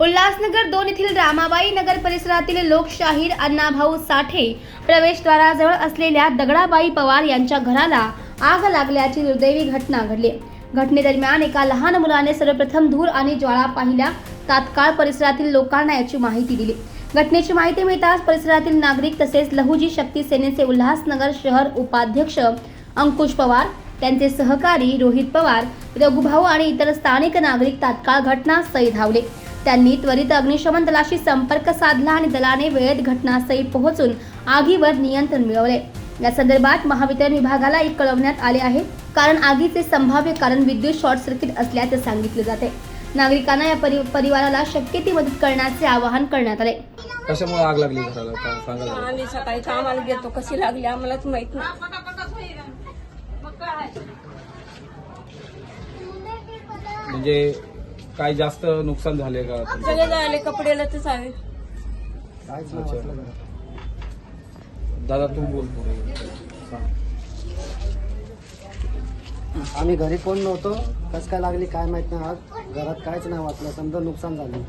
उल्हासनगर दोन येथील रामाबाई नगर परिसरातील लोकशाहीर अण्णाभाऊ साठे प्रवेशद्वाराजवळ असलेल्या दगडाबाई पवार यांच्या घराला आग लागल्याची दुर्दैवी घटना घडली. घटनेदरम्यान एका लहान मुलाने सर्वप्रथम धूर आणि ज्वाळा पाहिल्या. तात्काळ परिसरातील लोकांना याची माहिती दिली. घटनेची माहिती मिळताच परिसरातील नागरिक तसेच लहुजी शक्ती सेनेचे उल्हासनगर शहर उपाध्यक्ष अंकुश पवार त्यांचे सहकारी रोहित पवार रघुभाऊ आणि इतर स्थानिक नागरिक तात्काळ घटनास्थळी धावले. त्यांनी त्वरित अग्निशमन दलाशी संपर्क साधला आणि दलाने वेळेत घटनास्थळी पोहोचून आगीवर नियंत्रण मिळवले. या संदर्भात महावितरण विभागाला एक कळवण्यात आले आहे. कारण आगीचे संभाव्य कारण विद्युत शॉर्ट सर्किट असल्याचे सांगितले जाते. नागरिकांना या परि परिवाराला शक्य ती मदत करण्याचे आवाहन करण्यात आले. कशामुळे आग लागली. आम्ही सकाळी कामाला गेलो कशी लागली आम्हालाच माहीत नाही. म्हणजे काय जास्त नुकसान झाले का? सगळे झाले तर सावे अच्छा. दादा तू बोल. आम्ही घरी कोण नव्हतो? कस काय लागली काय माहीत नाही आज. घरात काहीच नाही वाटलं. समजा नुकसान झालं.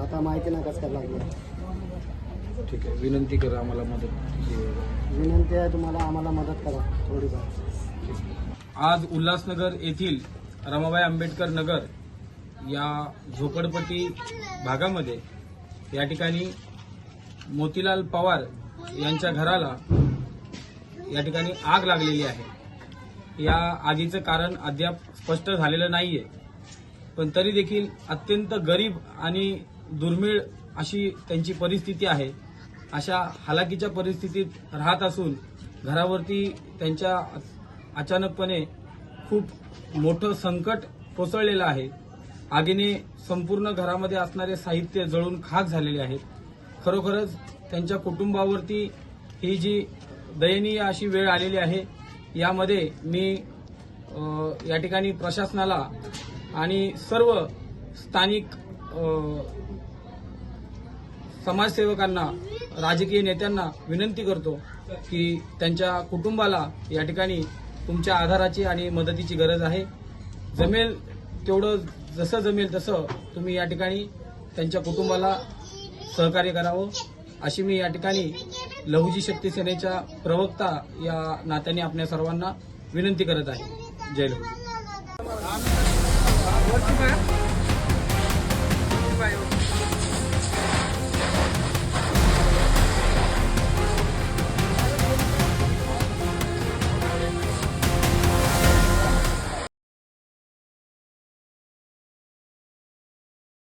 आता माहिती नाही कस काय लागली. ठीक आहे. विनंती करा आम्हाला मदत. विनंती आहे तुम्हाला आम्हाला मदत करा. थोडीफार आज उल्हासनगर येथील रमाबाई आंबेडकर नगर या झोपडपट्टी भागामध्ये या ठिकाणी मोतीलाल पवार यांच्या घराला या ठिकाणी आग लागलेली आहे. या आगीचं कारण अद्याप स्पष्ट झालेलं नाहीये. पण तरी देखील अत्यंत गरीब आणि दुर्मिळ अशी त्यांची परिस्थिती आहे. अशा हालाकीच्या परिस्थितीत राहत असून घरावरती त्यांच्या अचानकपणे खूप मोठं संकट कोसळलेलं आहे. आगीने संपूर्ण घरामध्ये असणारे साहित्य जळून खाक झालेले आहेत. खरोखरच त्यांच्या कुटुंबावरती ही जी दयनीय अशी वेळ आलेली आहे यामध्ये मी या ठिकाणी प्रशासनाला आणि सर्व स्थानिक समाजसेवकांना राजकीय नेत्यांना विनंती करतो की त्यांच्या कुटुंबाला या ठिकाणी तुमच्या आधाराची आणि मदतीची गरज आहे. जमेल तेवढं जसं जमेल तसं तुम्ही या ठिकाणी त्यांच्या कुटुंबाला सहकार्य करावं. अशी मी या ठिकाणी लहुजी शक्ती सेनेच्या प्रवक्ता या नात्याने आपल्या सर्वांना विनंती करत आहे. जय लहू